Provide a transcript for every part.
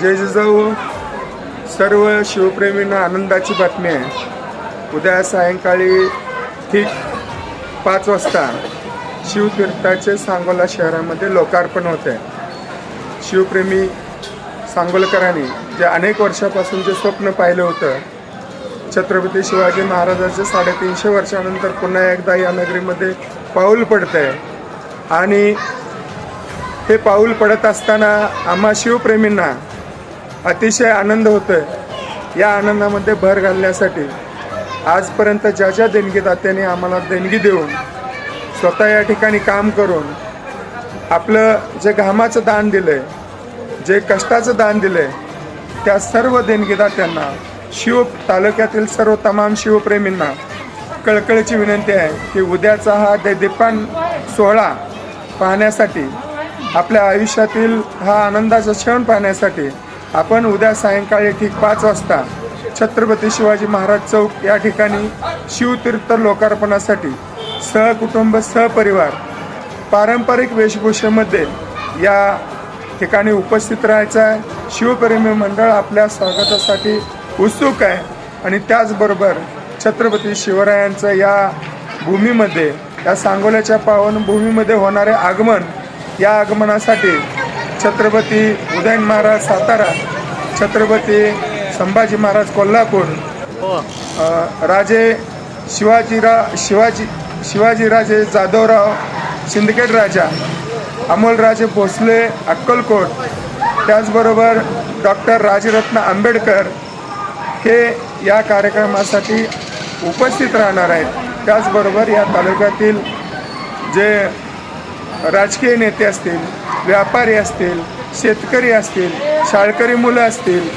जय जिजाऊ सर्व शिवप्रेमींना आनंदाची बातमी आहे. उद्या सायंकाळी ठीक पाच वाजता शिवतीर्थाचे सांगोला शहरामध्ये लोकार्पण होते शिवप्रेमी सांगोलकरांनी जे अनेक वर्षापासून जे स्वप्न पाहिलं होतं छत्रपती शिवाजी महाराजांचे साडेतीनशे वर्षानंतर पुन्हा एकदा या नगरीमध्ये पाऊल पडत आहे आणि हे पाऊल पडत असताना आम्हा शिवप्रेमींना अतिशय आनंद होतोय. या आनंदामध्ये भर घालण्यासाठी आजपर्यंत ज्या ज्या देणगीदात्यांनी आम्हाला देणगी देऊन स्वतः या ठिकाणी काम करून आपलं जे घामाचं दान दिलंय जे कष्टाचं दान दिलंय त्या सर्व देणगीदात्यांना शिव तालुक्यातील सर्व तमाम शिवप्रेमींना कळकळीची विनंती आहे की उद्याचा हा दैदिपान सोहळा पाहण्यासाठी आपल्या आयुष्यातील हा आनंदाचा क्षण पाहण्यासाठी आपण उद्या सायंकाळी ठीक पाच वाजता छत्रपती शिवाजी महाराज चौक या ठिकाणी शिवतीर्थ लोकार्पणासाठी सहकुटुंब सहपरिवार पारंपरिक वेशभूषेमध्ये या ठिकाणी उपस्थित राहायचं आहे. शिवप्रेमी मंडळ आपल्या स्वागतासाठी उत्सुक आहे. आणि त्याचबरोबर छत्रपती शिवरायांचं या भूमीमध्ये या सांगोल्याच्या पावन भूमीमध्ये होणारे आगमन या आगमनासाठी छत्रपती उदयन महाराज सातारा छत्रपती संभाजी महाराज कोल्हापूर अ, राजे शिवाजीरा शिवाजी शिवाजीराजे जाधवराव सिंदखेड राजा अमोलराजे भोसले अक्कलकोट त्याचबरोबर डॉक्टर राजरत्न आंबेडकर हे या कार्यक्रमासाठी उपस्थित राहणार आहेत. त्याचबरोबर या तालुक्यातील जे राजकीय नेते असतील व्यापारी असतील शेतकरी असतील शाळकरी मुलं असतील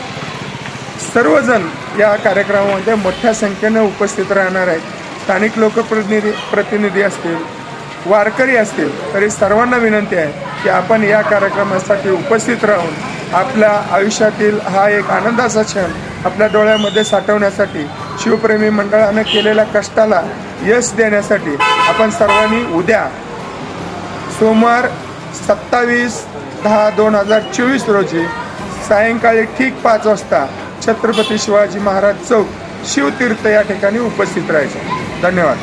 सर्वजण या कार्यक्रमामध्ये मोठ्या संख्येनं उपस्थित राहणार आहेत. स्थानिक लोकप्रतिनिधी प्रतिनिधी असतील वारकरी असतील तरी सर्वांना विनंती आहे की आपण या कार्यक्रमासाठी उपस्थित राहून आपल्या आयुष्यातील हा एक आनंदाचा क्षण आपल्या डोळ्यामध्ये साठवण्यासाठी शिवप्रेमी मंडळानं केलेल्या कष्टाला यश देण्यासाठी आपण सर्वांनी उद्या सोमवार सत्तावीस दहा दोन हजार चोवीस रोजी सायंकाळी ठीक पाच वाजता छत्रपती शिवाजी महाराज चौक शिवतीर्थ या ठिकाणी उपस्थित राहायचं. धन्यवाद.